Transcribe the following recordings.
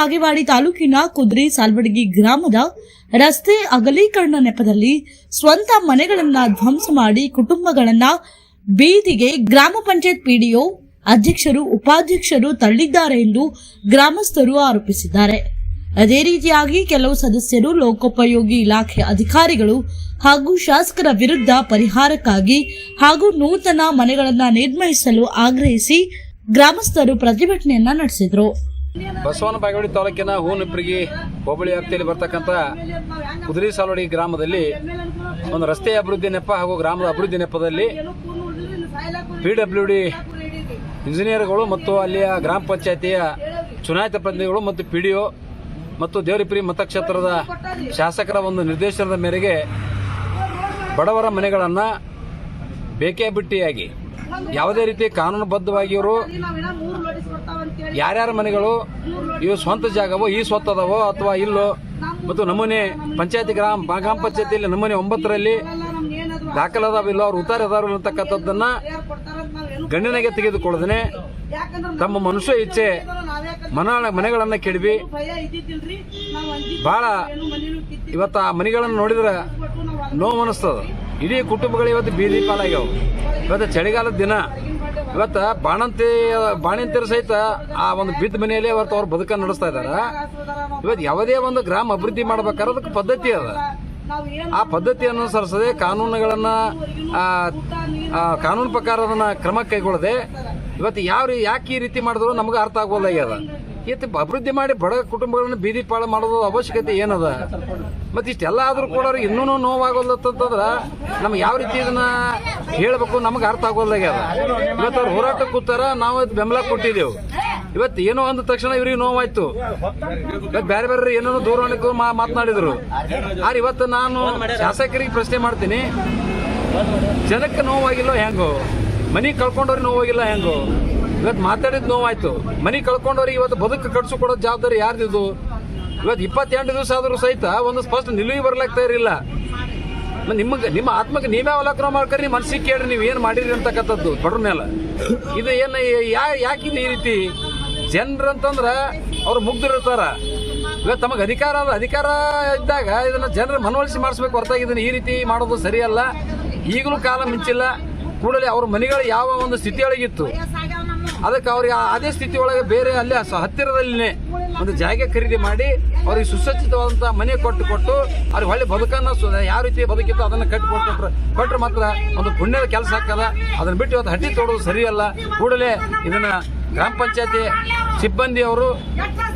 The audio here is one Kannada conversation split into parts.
ಬಾಗೇವಾಡಿ ತಾಲೂಕಿನ ಕುದ್ರಿ ಸಾಲ್ವಡಗಿ ಗ್ರಾಮದ ರಸ್ತೆ ಅಗಲೀಕರಣ ನೆಪದಲ್ಲಿ ಸ್ವಂತ ಮನೆಗಳನ್ನ ಧ್ವಂಸ ಮಾಡಿ ಕುಟುಂಬಗಳನ್ನ ಬೀದಿಗೆ ಗ್ರಾಮ ಪಂಚಾಯತ್ ಪಿಡಿಒ ಅಧ್ಯಕ್ಷರು, ಉಪಾಧ್ಯಕ್ಷರು ತಳ್ಳಿದ್ದಾರೆ ಎಂದು ಗ್ರಾಮಸ್ಥರು ಆರೋಪಿಸಿದ್ದಾರೆ. ಅದೇ ರೀತಿಯಾಗಿ ಕೆಲವು ಸದಸ್ಯರು ಲೋಕೋಪಯೋಗಿ ಇಲಾಖೆ ಅಧಿಕಾರಿಗಳು ಹಾಗೂ ಶಾಸಕರ ವಿರುದ್ಧ ಪರಿಹಾರಕ್ಕಾಗಿ ಹಾಗೂ ನೂತನ ಮನೆಗಳನ್ನು ನಿರ್ಮಿಸಲು ಆಗ್ರಹಿಸಿ ಗ್ರಾಮಸ್ಥರು ಪ್ರತಿಭಟನೆಯನ್ನ ನಡೆಸಿದರು. ಬಸವನ ಬಾಗೇವಾಡಿ ತಾಲೂಕಿನ ಹೂನಿಪ್ರಿಗಿ ಹೋಬಳಿ ವ್ಯಾಪ್ತಿಯಲ್ಲಿ ಬರ್ತಕ್ಕಂಥ ಕುದುರೆ ಸಾಲೋಡಿ ಗ್ರಾಮದಲ್ಲಿ ಒಂದು ರಸ್ತೆ ಅಭಿವೃದ್ಧಿ ನೆಪ ಹಾಗೂ ಗ್ರಾಮದ ಅಭಿವೃದ್ಧಿ ನೆಪದಲ್ಲಿ ಪಿ ಡಬ್ಲ್ಯೂ ಡಿ ಇಂಜಿನಿಯರ್ಗಳು ಮತ್ತು ಅಲ್ಲಿಯ ಗ್ರಾಮ ಪಂಚಾಯತಿಯ ಚುನಾಯಿತ ಪ್ರತಿನಿಧಿಗಳು ಮತ್ತು ಪಿ ಡಿ ಒ ಮತ್ತು ದೇವರಿಪ್ರಿ ಮತಕ್ಷೇತ್ರದ ಶಾಸಕರ ಒಂದು ನಿರ್ದೇಶನದ ಮೇರೆಗೆ ಬಡವರ ಮನೆಗಳನ್ನು ಬೇಕೇ ಬಿಟ್ಟಿಯಾಗಿ. ಯಾವುದೇ ರೀತಿ ಕಾನೂನುಬದ್ಧವಾಗಿ ಇವರು ಯಾರ್ಯಾರ ಮನೆಗಳು ಇವು ಸ್ವಂತ ಜಾಗವೋ, ಈ ಸ್ವತ್ತದವೋ ಅಥವಾ ಇಲ್ಲೋ? ಮತ್ತು ನಮೂನೆ ಪಂಚಾಯತಿ ಗ್ರಾಮ ಗ್ರಾಮ ಪಂಚಾಯತಿಯಲ್ಲಿ ನಮೂನೆ ಒಂಬತ್ತರಲ್ಲಿ ದಾಖಲಾದವಿಲ್ಲ ಅವ್ರು ಉತ್ತಾರ ಅದಾರ ಅಂತಕ್ಕಂಥದ್ದನ್ನ ಗಂಡನಿಗೆ ತೆಗೆದುಕೊಳ್ಳದೇನೆ ತಮ್ಮ ಮನುಷ್ಯ ಇಚ್ಛೆ. ಮನ ಮನೆಗಳನ್ನ ಕೆಡವಿ. ಬಹಳ ಇವತ್ತು ಆ ಮನೆಗಳನ್ನು ನೋಡಿದ್ರೆ ನೋವು ಅನಿಸ್ತದ. ಇಡೀ ಕುಟುಂಬಗಳು ಇವತ್ತು ಬೀದಿ ಪಾಲಾಗ್ಯಾವ. ಇವತ್ತು ಚಳಿಗಾಲದ ದಿನ. ಇವತ್ತು ಬಾಣಂತಿ, ಬಾಣಂತಿಯರು ಸಹಿತ ಆ ಒಂದು ಬಿದ್ದ ಮನೆಯಲ್ಲೇ ಇವತ್ತು ಅವ್ರು ಬದುಕನ್ನು ನಡೆಸ್ತಾ ಇದಾರ ಇವತ್ತು ಯಾವುದೇ ಒಂದು ಗ್ರಾಮ ಅಭಿವೃದ್ಧಿ ಮಾಡ್ಬೇಕಾದ್ರೆ ಅದಕ್ಕೆ ಪದ್ಧತಿ ಅದ. ಆ ಪದ್ಧತಿ ಅನುಸರಿಸದೆ ಕಾನೂನುಗಳನ್ನ ಕಾನೂನು ಪ್ರಕಾರ ಅದನ್ನ ಕ್ರಮ ಕೈಗೊಳ್ಳದೆ ಇವತ್ತು ಯಾವ ಯಾಕೆ ಈ ರೀತಿ ಮಾಡಿದ್ರು ನಮಗೆ ಅರ್ಥ ಆಗೋದಾಗ್ಯದ ಇವತ್ತು ಅಭಿವೃದ್ಧಿ ಮಾಡಿ ಬಡ ಕುಟುಂಬಗಳನ್ನ ಬೀದಿ ಪಾಳು ಮಾಡೋದು ಅವಶ್ಯಕತೆ ಏನದ? ಮತ್ ಇಷ್ಟೆಲ್ಲ ಆದ್ರೂ ಕೂಡ ಇನ್ನೂ ನೋವಾಗೋಲ್ಲತ್ತಂತಂದ್ರ ನಮ್ಗೆ ಯಾವ ರೀತಿ ಇದನ್ನ ಹೇಳ್ಬೇಕು ನಮಗೆ ಅರ್ಥ ಆಗೋದಾಗ್ಯದ ಇವತ್ತು ಅವ್ರು ಹೋರಾಟ ಕೂತಾರ, ನಾವು ಬೆಂಬಲ ಕೊಟ್ಟಿದ್ದೆವು ಇವತ್ತು ಏನೋ ಅಂದ ತಕ್ಷಣ ಇವ್ರಿಗೆ ನೋವಾಯ್ತು. ಇವತ್ತು ಬೇರೆ ಬೇರೆ ಏನೋ ದೂರವಾಣಿ ಮಾ- ಮಾತನಾಡಿದ್ರು. ಆದ್ರೆ ಇವತ್ತು ನಾನು ಶಾಸಕರಿಗೆ ಪ್ರಶ್ನೆ ಮಾಡ್ತೀನಿ. ಜನಕ್ಕೆ ನೋವಾಗಿಲ್ಲ ಹೆಂಗೋ? ಮನಿ ಕಳ್ಕೊಂಡವ್ರಿಗೆ ನೋವಾಗಿಲ್ಲ ಹೆಂಗೋ? ಇವತ್ತು ಮಾತಾಡಿದ್ ನೋವಾಯ್ತು. ಮನಿ ಕಳ್ಕೊಂಡವ್ರಿಗೆ ಇವತ್ತು ಬದುಕು ಕಟ್ಸು ಕೊಡೋ ಜವಾಬ್ದಾರಿ ಯಾರ್ದಿದು ಇವತ್ತು ಇಪ್ಪತ್ತೆಂಟು ದಿವಸ ಆದ್ರೂ ಸಹಿತ ಒಂದು ಸ್ಪಷ್ಟ ನಿಲುವಿ ಬರ್ಲಾಗ್ತಾ ಇರಲಿಲ್ಲ ನಿಮಗೆ, ನಿಮ್ಮ ಆತ್ಮಕ್ಕೆ ನೀವೇ ಅವಲೋಕನ ಮಾಡ್ಕರಿ, ನಿಮ್ಮ ಮನಸ್ಸಿಗೆ ಕೇಳ್ರಿ, ನೀವು ಏನು ಮಾಡಿರಿ ಅಂತಕ್ಕಂಥದ್ದು ಬಡ್ರ ಮೇಲೆ. ಇದು ಏನು ಯಾ ಈ ರೀತಿ? ಜನರಂತಂದ್ರೆ ಅವ್ರು ಮುಗ್ದಿರ್ತಾರ ಇವತ್ತು ತಮಗೆ ಅಧಿಕಾರ ಅಧಿಕಾರ ಇದ್ದಾಗ ಇದನ್ನ ಜನರ ಮನವೊಲಿಸಿ ಮಾಡಿಸ್ಬೇಕು, ಹೊರತಾಗಿ ಇದನ್ನ ಈ ರೀತಿ ಮಾಡೋದು ಸರಿಯಲ್ಲ. ಈಗಲೂ ಕಾಲ ಮಿಂಚಿಲ್ಲ. ಕೂಡಲೇ ಅವ್ರ ಮನೆಗಳು ಯಾವ ಒಂದು ಸ್ಥಿತಿಯೊಳಗಿತ್ತು. ಅದಕ್ಕೆ ಅವ್ರಿಗೆ ಅದೇ ಸ್ಥಿತಿ ಒಳಗೆ ಬೇರೆ ಅಲ್ಲೇ ಹತ್ತಿರದಲ್ಲಿನೇ ಒಂದು ಜಾಗ ಖರೀದಿ ಮಾಡಿ ಅವ್ರಿಗೆ ಸುಸಜ್ಜಿತವಾದಂಥ ಮನೆ ಕೊಟ್ಟು ಕೊಟ್ಟು ಅವ್ರಿಗೆ ಒಳ್ಳೆ ಬದುಕನ್ನ ಯಾವ ರೀತಿ ಬದುಕಿತ್ತು ಅದನ್ನ ಕಟ್ಟಿ ಕೊಟ್ಟು ಕೊಟ್ರೆ ಮಾತ್ರ ಒಂದು ಪುಣ್ಯದ ಕೆಲಸ ಹಾಕದ ಅದನ್ನ ಬಿಟ್ಟು ಇವತ್ತು ಹಟ್ಟಿ ತೋಡೋದು ಸರಿಯಲ್ಲ. ಕೂಡಲೇ ಇದನ್ನ ಗ್ರಾಮ ಪಂಚಾಯತಿ ಸಿಬ್ಬಂದಿ ಅವರು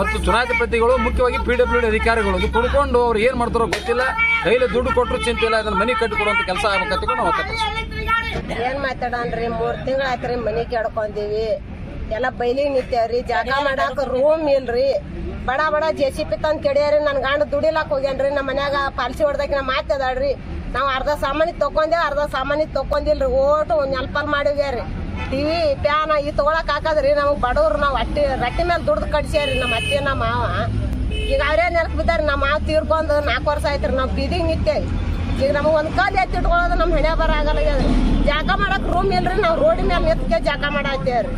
ಮತ್ತು ಚುನಾಯಿತ ಪ್ರತಿಗಳು ಮುಖ್ಯವಾಗಿ ಪಿ ಡಬ್ಲ್ಯೂ ಡಿ ಅಧಿಕಾರಿಗಳು ಅದು ಕುಡ್ಕೊಂಡು ಅವ್ರು ಏನು ಮಾಡ್ತಾರೋ ಗೊತ್ತಿಲ್ಲ. ಕೈಲಿ ದುಡ್ಡು ಕೊಟ್ಟರು ಚಿಂತೆ ಇಲ್ಲ. ಅದನ್ನು ಮನೆ ಕಟ್ಟಿ ಕೊಡುವಂತ ಕೆಲಸ ಆಗ್ಬೇಕಂತ ನಾವು ಒತ್ತಾಯಿಸ್ತೀವಿ. ಏನ್ ಮೂರು ಮೂರ್ ರೀ ಮನೆ ಕೆಡ್ಕೊಂಡೀವಿ ಎಲ್ಲ ಬೈಲಿ ನಿಂತೇವ್ರಿ, ಜಾಗ ಮಾಡಾಕ ರೂಮ್ ಇಲ್ರಿ. ಬಡ ಬಡ ಜೆ ಸಿ ಪಿ ತಂದ್ ಕೆಡಿಯಾರಿ, ನನ್ ಗಂಡ ದುಡಿಲಾಕ್ ಹೋಗ್ಯಾನ್ರಿ ನಮ್ಮ ಮನ್ಯಾಗ ಪಾಲ್ಸಿ ಹೊಡ್ದಾಕಿ ಮಾತಾಡ್ರಿ ಮಾತದಾಳ್ರಿ ನಾವ್ ಅರ್ಧ ಸಾಮಾನಿ ತಕೊಂಡೇವ್ ಅರ್ಧ ಸಾಮಾನಿ ತಕೊಂಡಿಲ್ರಿ ಓಟು ನೆಲ್ಪಲ್ ಮಾಡಿವ್ಯಾರಿ. ಟಿವಿ ಪ್ಯಾನ ಈ ತಗೊಳಕ್ ಹಾಕದ್ರಿ, ನಮಗ್ ಬಡವ್ರು ನಾವ್ ಅಟ್ಟಿ, ರಟ್ಟಿ ಮೇಲೆ ದುಡ್ದು ಕಟ್ಸ್ಯಾರಿ ನಮ್ಮ ಅತ್ತೆ ನಮ್ಮ ಮಾವ. ಈಗ ಅವರೇ ನೆಲಕ್ ಬಿದ್ದಾರಿ ನಮ್ಮ ಮಾವ ತೀರ್ಕೊಂಡು ನಾಲ್ಕು ವರ್ಷ ಆಯ್ತ್ರಿ, ನಾವ್ ಬೀದಿಗೆ ನಿಂತೇವಿ ಈಗ ನಮಗೆ ಒಂದ್ ಕಾಲ್ ಎತ್ತಿ ಇಟ್ಕೊಳ್ಳೋದು ನಮ್ಮ ಹಣೆ ಬರ ಆಗಲ್ಲ ಜಾಗ ಮಾಡಕ್ ರೂಮ್ ಇಲ್ರಿ, ನಾವು ರೋಡಿ ಮೇಲೆ ನಿಂತ್ಕೆ ಜಾಗ ಮಾಡಾಯ್ತೇವ್ರಿ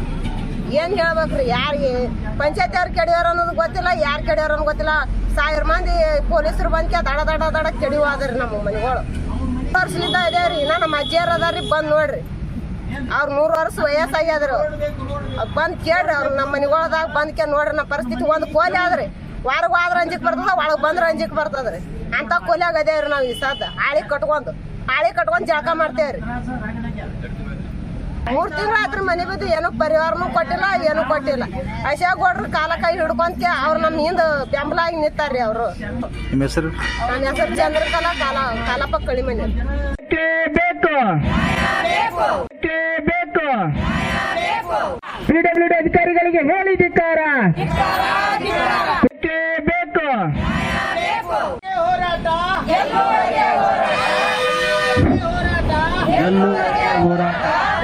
ಏನ್ ಹೇಳ್ಬೇಕ್ರಿ ಯಾರಿಗೆ? ಪಂಚಾಯತ್ ಯಾರು ಕೆಡಿಯೋರು ಅನ್ನೋದು ಗೊತ್ತಿಲ್ಲ, ಯಾರು ಕೆಡಿಯೋರು ಅನ್ನೋದು ಗೊತ್ತಿಲ್ಲ. ಸಾವಿರ ಮಂದಿ ಪೊಲೀಸರು ಬಂದ್ಕೆ ದಡ ದಡ ದಡ ಕೆಡಿವಾದ್ರಿ ನಮ್ಮ ಮನೆಗಳು. ವರ್ಷಲಿಂದ ರೀ, ಇನ್ನ ನಮ್ಮ ಅಜ್ಜಿಯರ್ ಅದಾರ್ರಿ, ಬಂದ್ ನೋಡ್ರಿ. ಅವ್ರ ಮೂರು ವರ್ಷ ವಯಸ್ಸಾಗ್ಯಾದ್ರು. ಬಂದ್ ಕೇಳ್ರಿ, ಅವ್ರು ನಮ್ಮ ಮನೆಗಳದಾಗ ಬಂದ್ಕೆ ನೋಡ್ರಿ, ನಮ್ಮ ಪರಿಸ್ಥಿತಿ ಒಂದು ಕೋಲಿ ಆದ್ರಿ. ವಾರಗೂ ಆದ್ರೆ ಅಂಜಿಕ್ ಬರ್ತದ ಒಳಗೆ ಬಂದ್ರ ಅಂಜಿಕ್ ಬರ್ತದ್ರಿ. ಅಂತ ಕೋಲಿಯಾಗ ರೀ ನಾವು ಈ ಸದ್ದ. ಹಾಳಿ ಕಟ್ಕೊಂಡು ಹಾಳಿ ಕಟ್ಕೊಂಡು ಜಳಕ ಮಾಡ್ತೇವ್ರಿ. ಮೂರ್ ತಿಂಗಳು ಆದ್ರ ಮನೆ ಬಿದ್ದು ಏನು ಪರಿವಾರನು ಕೊಟ್ಟಿಲ್ಲ ಏನು ಕೊಟ್ಟಿಲ್ಲ. ಅಶಾಗೌಡ್ರು ಕಾಲ ಕೈ ಹಿಡ್ಕೊಂತ ಅವ್ರು ನಮ್ಮ ಹಿಂದೆ ಬೆಂಬಲ ಆಗಿ ನಿಂತಾರ್ರಿ ಅವರು. ನಿಮ್ಮ ಹೆಸರು? ನನ್ನ ಹೆಸರು ಚಂದ್ರಕಲಾ ಕಾಲ ಕಾಲಪ್ಪ ಕಳಿಮನೆ. ಬೇಕು. ಬೇಕು. ಪಿಡಬ್ಲ್ಯೂ ಡಿ ಅಧಿಕಾರಿಗಳಿಗೆ ಹೇಳಿದಿಕ್ಕಾರ ಬೇಕು. ಹೋರಾಟ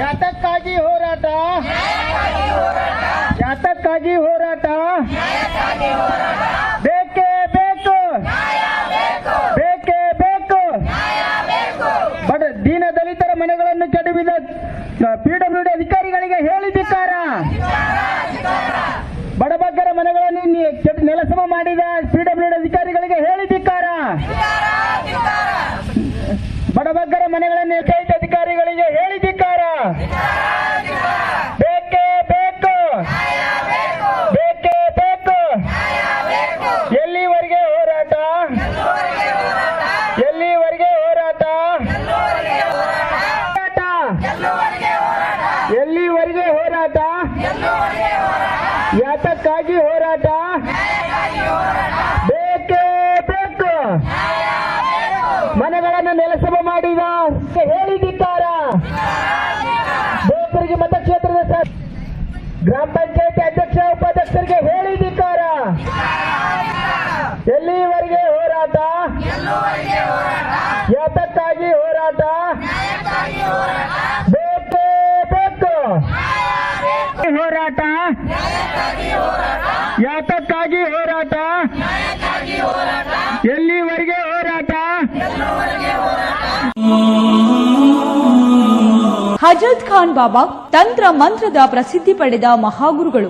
ಯಾತಕ್ಕಾಗಿ ಹೋರಾಟ. ಯಾತಕ್ಕಾಗಿ ಹೋರಾಟ. ಬೇಕೇ ಬೇಕು. ಬೇಕೇ. ಬೇಕು ಬಡ ದೀನ ದಲಿತರ ಮನೆಗಳನ್ನು ಕೆಡವಿದ ಪಿಡಬ್ಲ್ಯೂಡಿ ಅಧಿಕಾರಿಗಳಿಗೆ ಹೇಳಿದಿಕ್ಕಾರ ಬಡಬಗ್ಗರ ಮನೆಗಳನ್ನು ನೆಲಸಮ ಮಾಡಿದ ಪಿಡಬ್ಲ್ಯೂಡಿ ಅಧಿಕಾರಿಗಳಿಗೆ ಹೇಳಿದಿಕ್ಕಾರ ಬಡಬಗ್ಗರ ಮನೆಗಳನ್ನು ಎಸೈತ ಅಧಿಕಾರಿಗಳಿಗೆ ಹೇಳಿದಿಕ್ಕಾರ ಬೇಕೇ ಬೇಕು ಬೇಕೇ ಬೇಕು ಎಲ್ಲಿವರೆಗೆ ಹೋರಾಟ ಎಲ್ಲಿವರೆಗೆ ಹೋರಾಟ ಹೋರಾಟ ಎಲ್ಲಿವರೆಗೆ ಹೋರಾಟ ಯಾತಕ್ಕಾಗಿ ಹೋರಾಟ? ಬೇಕೇ ಬೇಕು. ಮನೆಗಳನ್ನು ನೆಲಸಮ ಮಾಡಿದ. ಹೇಳಿದಿದ್ದಾರ? ಬೇಕರಿಗೆ ಮತಕ್ಷೇತ್ರದ ಗ್ರಾಮ ಪಂಚಾಯತ್ ಅಧ್ಯಕ್ಷ, ಉಪಾಧ್ಯಕ್ಷರಿಗೆ ಹೇಳಿದಿದ್ದಾರ? ಎಲ್ಲಿವರೆಗೆ ಹೋರಾಟ? ಯಾತಕ್ಕಾಗಿ ಹೋರಾಟ ಬೇಕೇ ಬೇಕು ಹೋರಾಟ ಯಾತಕ್ಕಾಗಿ ಹೋರಾಟ? ಎಲ್ಲಿವರೆಗೆ ಹೋರಾಟ? ಹಜರತ್ ಖಾನ್ ಬಾಬಾ ತಂತ್ರ ಮಂತ್ರದ ಪ್ರಸಿದ್ಧಿ ಪಡೆದ ಮಹಾಗುರುಗಳು.